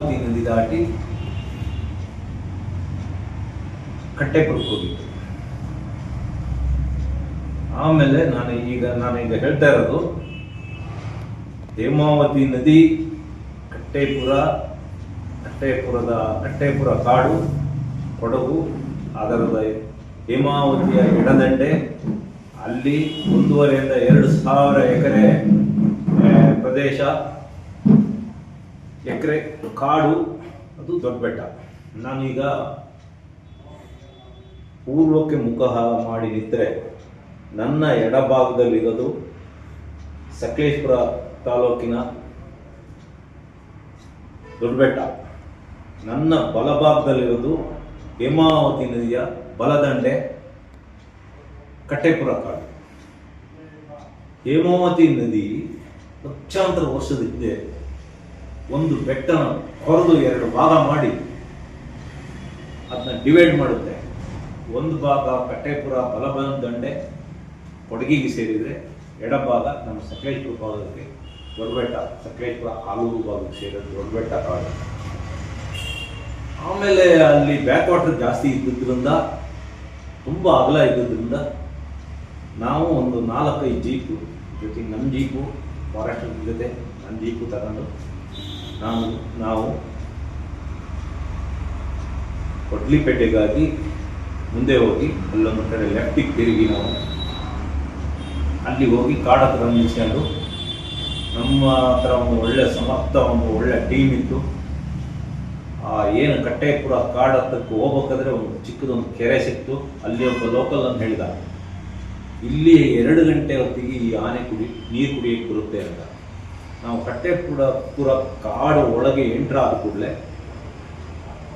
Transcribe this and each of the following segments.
ನದಿ ದಾಟಿ ಕಟ್ಟೆಪುರಕ್ಕೆ ಹೋಗಿದ್ದು. ಆಮೇಲೆ ನಾನು ಈಗ ನಾನು ಈಗ ಹೇಳ್ತಾ ಇರೋದು, ಹೇಮಾವತಿ ನದಿ, ಕಟ್ಟೆಪುರ, ಕಟ್ಟೆಪುರದ, ಕಟ್ಟೆಪುರ ಕಾಡು, ಕೊಡಗು, ಅದರದ ಹೇಮಾವತಿಯ ಎಡದಂಡೆ, ಅಲ್ಲಿ ಒಂದೂವರೆಯಿಂದ ಎರಡು ಸಾವಿರ ಎಕರೆ ಪ್ರದೇಶ. ಎಕರೆ, ಕಾಡು, ಅದು ದೊಡ್ಡ ಬೆಟ್ಟ. ನಾನೀಗ ಪೂರ್ವಕ್ಕೆ ಮುಖ ಮಾಡಿ ನಿಂತರೆ ನನ್ನ ಎಡಭಾಗದಲ್ಲಿರೋದು ಸಕಲೇಶ್ಪುರ ತಾಲೂಕಿನ ದೊಡ್ಡಬೆಟ್ಟ ನನ್ನ ಬಲಭಾಗದಲ್ಲಿರೋದು ಹೇಮಾವತಿ ನದಿಯ ಬಲದಂಡೆ ಕಟ್ಟೆಪುರ ಕಾಡು. ಹೇಮಾವತಿ ನದಿ ಲಕ್ಷಾಂತರ ವರ್ಷದ ಹಿಂದೆ ಒಂದು ಬೆಟ್ಟನ ಹೊರದು ಎರಡು ಭಾಗ ಮಾಡಿ ಅದನ್ನ ಡಿವೈಡ್ ಮಾಡುತ್ತೆ. ಒಂದು ಭಾಗ ಕಟ್ಟೆಪುರ ಬಲಬಲ ದಂಡೆ ಕೊಡಗಿಗೆ ಸೇರಿದರೆ ಎಡಭಾಗ ನಮ್ಮ ಸಕಲೇಶ್ಪುರ ಭಾಗಕ್ಕೆ ದೊಡ್ಡಬೆಟ್ಟ, ಸಕಲೇಶ್ಪುರ ಆಲೂರು ಭಾಗಕ್ಕೆ ಸೇರೋದು ದೊಡ್ಡಬೆಟ್ಟ ಕಾಡು. ಆಮೇಲೆ ಅಲ್ಲಿ ಬ್ಯಾಕ್ ವಾಟರ್ ಜಾಸ್ತಿ ಇದ್ದಿದ್ದರಿಂದ ತುಂಬ ಅಗಲ ಇದ್ದಿದ್ದರಿಂದ ನಾವು ಒಂದು ನಾಲ್ಕೈದು ಜೀಪು ಜೊತೆಗೆ ನಮ್ಮ ಜೀಪು ಫಾರೆಸ್ಟ್ ಜೊತೆ ನನ್ನ ಜೀಪು ತಗೊಂಡು ನಾವು ನಾವು ಕೊಡ್ಲಿಪೇಟೆಗಾಗಿ ಮುಂದೆ ಹೋಗಿ ಅಲ್ಲೊಂದು ಕಡೆ ಲೆಫ್ಟಿಗೆ ತಿರುಗಿ ನಾವು. ಅಲ್ಲಿ ಹೋಗಿ ಕಾಡ ಹತ್ರ ನಿಲ್ಸ್ಕೊಂಡು ನಮ್ಮ ಹತ್ರ ಒಂದು ಒಳ್ಳೆ ಸಮರ್ಥ, ಒಂದು ಒಳ್ಳೆ ಟೀಮ್ ಇತ್ತು. ಆ ಏನು ಕಟ್ಟೆ ಕೂಡ ಕಾಡ ಹತ್ರಕ್ಕೆ ಹೋಗ್ಬೇಕಾದ್ರೆ ಒಂದು ಚಿಕ್ಕದೊಂದು ಕೆರೆ ಸಿಕ್ತು. ಅಲ್ಲಿ ಒಬ್ಬ ಲೋಕಲ್ ಅಂತ ಹೇಳಿದ, ಇಲ್ಲಿ ಎರಡು ಗಂಟೆ ಹೊತ್ತಿಗೆ ಈ ಆನೆ ಕುಡಿ, ನೀರು ಕುಡಿಯಕ್ಕೆ ಬರುತ್ತೆ ಅಂತ. ನಾವು ಕಟ್ಟೆ ಕೂಡ ಪೂರ ಕಾಡು ಒಳಗೆ ಎಂಟ್ರ್ ಆದ ಕೂಡಲೇ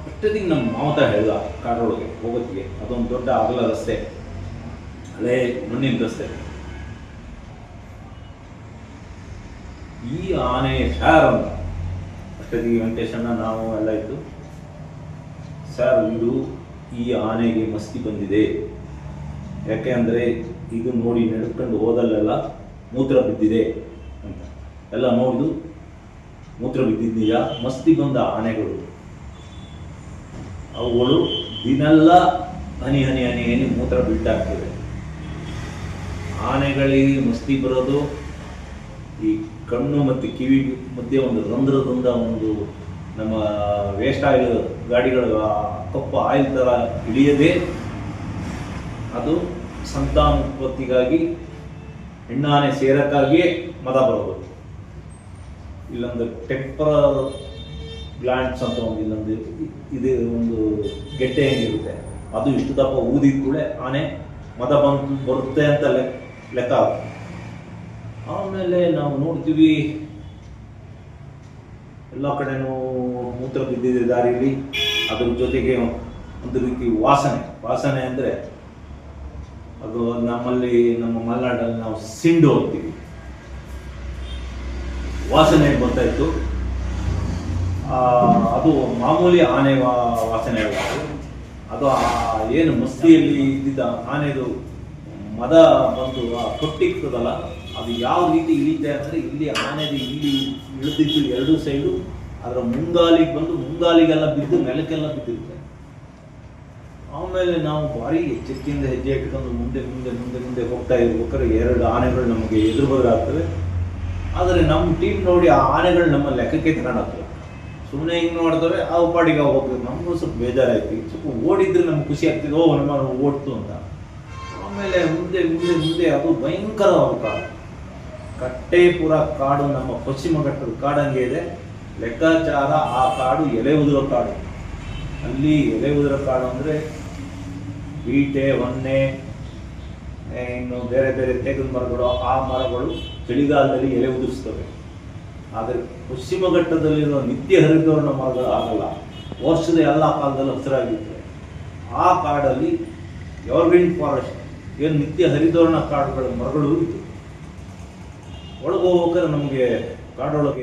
ಅಷ್ಟೊತ್ತಿಗೆ ನಮ್ಮ ಮಾವತ ಹೇಳ್ದ ಕಾಡೊಳಗೆ ಹೋಗೋತ್ತಿಗೆ ಅದೊಂದು ದೊಡ್ಡ ಅಗಲ ರಸ್ತೆ. ಹಳೆ ಮಣ್ಣಿನ ರಸ್ತೆ. ಈ ಆನೆ ಸ್ಯಾರ್ ಅಂತ. ಅಷ್ಟೊತ್ತಿಗೆ ವೆಂಕಟೇಶಣ್ಣ ನಾವು ಎಲ್ಲ ಇದ್ದು, ಸರ್, ಇದು ಈ ಆನೆಗೆ ಮಸ್ತಿ ಬಂದಿದೆ. ಯಾಕೆ ಅಂದರೆ ಇದು ನೋಡಿ ನಡ್ಕೊಂಡು ಹೋದಲ್ಲೆಲ್ಲ ಮೂತ್ರ ಬಿದ್ದಿದೆ ಅಂತ. ಎಲ್ಲ ನೋಡಿದು ಮೂತ್ರ ಬಿದ್ದಿದ್ದೀಯ? ಮಸ್ತಿ ಬಂದ ಆನೆಗಳು. ಅವುಗಳು ದಿನೆಲ್ಲ ಹನಿ ಹನಿ ಹನಿ ಹನಿ ಮೂತ್ರ ಬಿಟ್ಟಾಗ್ತಿವೆ ಆನೆಗಳಿಗೆ ಮಸ್ತಿ ಬರೋದು, ಈ ಕಣ್ಣು ಮತ್ತು ಕಿವಿ ಮಧ್ಯೆ ಒಂದು ರಂಧ್ರದಿಂದ ಒಂದು ನಮ್ಮ ವೇಸ್ಟ್ ಆಯಿಲ್ ಗಾಡಿಗಳು ಕಪ್ಪು ಆಯಿಲ್ ಥರ ಇಳಿಯದೆ, ಅದು ಸಂತಾನೋತ್ಪತ್ತಿಗಾಗಿ, ಹೆಣ್ಣಾನೆ ಸೇರಕ್ಕಾಗಿಯೇ ಮದ ಬರೋದು ಇಲ್ಲೊಂದು ಟೆಂಪರಲ್ ಗ್ಲ್ಯಾಂಡ್ಸ್ ಅಂತ ಒಂದು ಇಲ್ಲೊಂದು ಇದು, ಒಂದು ಗೆಡ್ಡೆ ಹೆಂಗಿರುತ್ತೆ. ಅದು ಇಷ್ಟು ದಪ್ಪ ಊದಿದ ಕೂಡ ಆನೆ ಮದ ಬಂದು ಬರುತ್ತೆ ಅಂತ ಲೆಕ್ಕ ಆಗುತ್ತೆ ಆಮೇಲೆ ನಾವು ನೋಡ್ತೀವಿ, ಎಲ್ಲ ಕಡೆನೂ ಮೂತ್ರ ಬಿದ್ದಿದೆ ದಾರಿಯಲ್ಲಿ ಅದ್ರ ಜೊತೆಗೆ ಒಂದು ರೀತಿ ವಾಸನೆ. ವಾಸನೆ ಅಂದರೆ ಅದು ನಮ್ಮಲ್ಲಿ, ನಮ್ಮ ಮಲೆನಾಡಲ್ಲಿ ನಾವು ಸಿಂಡು ಹೋಗ್ತೀವಿ. ವಾಸನೆ ಬರ್ತಾ ಇತ್ತು ಅದು ಮಾಮೂಲಿ ಆನೆ ವಾಸನೆ ಅದು. ಏನು ಮಸ್ತಿಯಲ್ಲಿ ಇದ್ದಿದ್ದ ಆನೆದು ಮದ ಬಂದು ಆ ಕೊಟ್ಟಿರ್ತದಲ್ಲ ಅದು ಯಾವ ರೀತಿ ಇಳಿತೆ ಅಂದರೆ ಇಲ್ಲಿ ಆನೆದು ಇಲ್ಲಿ ಇಳಿದಿದ್ದು ಎರಡು ಸೈಡು, ಅದರ ಮುಂಗಾಲಿಗೆ ಬಂದು ಮುಂಗಾಲಿಗೆಲ್ಲ ಬಿದ್ದು ನೆಲಕ್ಕೆಲ್ಲ ಬಿದ್ದಿರುತ್ತೆ. ಆಮೇಲೆ ನಾವು ಭಾರಿ ಎಚ್ಚರಿಕೆಯಿಂದ ಹೆಜ್ಜೆ ಇಟ್ಕೊಂಡು ಮುಂದೆ ಮುಂದೆ ಮುಂದೆ ಮುಂದೆ ಹೋಗ್ತಾ ಇರ್ಬೇಕಾದ್ರೆ ಎರಡು ಆನೆಗಳು ನಮಗೆ ಎದುರು ಬದಲಾಗ್ತವೆ. ಆದರೆ ನಮ್ಮ ಟೀಮ್ ನೋಡಿ ಆ ಆನೆಗಳು ನಮ್ಮ ಲೆಕ್ಕಕ್ಕೆ ತಗೊಂಡು ಸುಮ್ಮನೆ ಹಿಂಗೆ ನೋಡ್ತವೆ, ಆ ಪಾಡಿಗೆ ಹೋಗ್ತದೆ ನಮಗೂ ಸ್ವಲ್ಪ ಬೇಜಾರಾಯ್ತು. ಸ್ವಲ್ಪ ಓಡಿದ್ರೆ ನಮ್ಗೆ ಖುಷಿ ಆಗ್ತಿದೆ, ಓ, ನಮ್ಮ ಓಡ್ತು ಅಂತ. ಆಮೇಲೆ ಮುಂದೆ ಮುಂದೆ ಮುಂದೆ ಅದು ಭಯಂಕರ ಕಾಡು ಕಟ್ಟೆಪುರ ಕಾಡು, ನಮ್ಮ ಪಶ್ಚಿಮ ಘಟ್ಟದ ಕಾಡಂಗೆ ಇದೆ. ಲೆಕ್ಕಾಚಾರ, ಆ ಕಾಡು ಎಲೆ ಉದುರೋ ಕಾಡು. ಅಲ್ಲಿ ಎಲೆ ಉದುರೋ ಕಾಡು ಅಂದರೆ ಬೀಟೆ, ಹೊನ್ನೆ ಇನ್ನು ಬೇರೆ ಬೇರೆ ತೆಗೆದ ಮರಗಳು, ಆ ಮರಗಳು ಚಳಿಗಾಲದಲ್ಲಿ ಎಲೆ ಉದುರಿಸ್ತವೆ. ಆದರೆ ಪಶ್ಚಿಮ ಘಟ್ಟದಲ್ಲಿರೋ ನಿತ್ಯ ಹರಿದ್ವರ್ಣ ಮರಗಳು ಆಗಲ್ಲ. ವರ್ಷದ ಎಲ್ಲ ಕಾಲದಲ್ಲೂ ಹಸಿರಾಗಿರ್ತವೆ ಆ ಕಾಡಲ್ಲಿ ಎವರ್ಗ್ರೀನ್ ಫಾರೆಸ್ಟ್ ಏನು ನಿತ್ಯ ಹರಿದ್ವರ್ಣ ಕಾಡುಗಳ ಮರಗಳು ಇತ್ತು ಒಳಗೆ ಹೋಗ್ಬೇಕಾದ್ರೆ ನಮಗೆ ಕಾಡೊಳಗೆ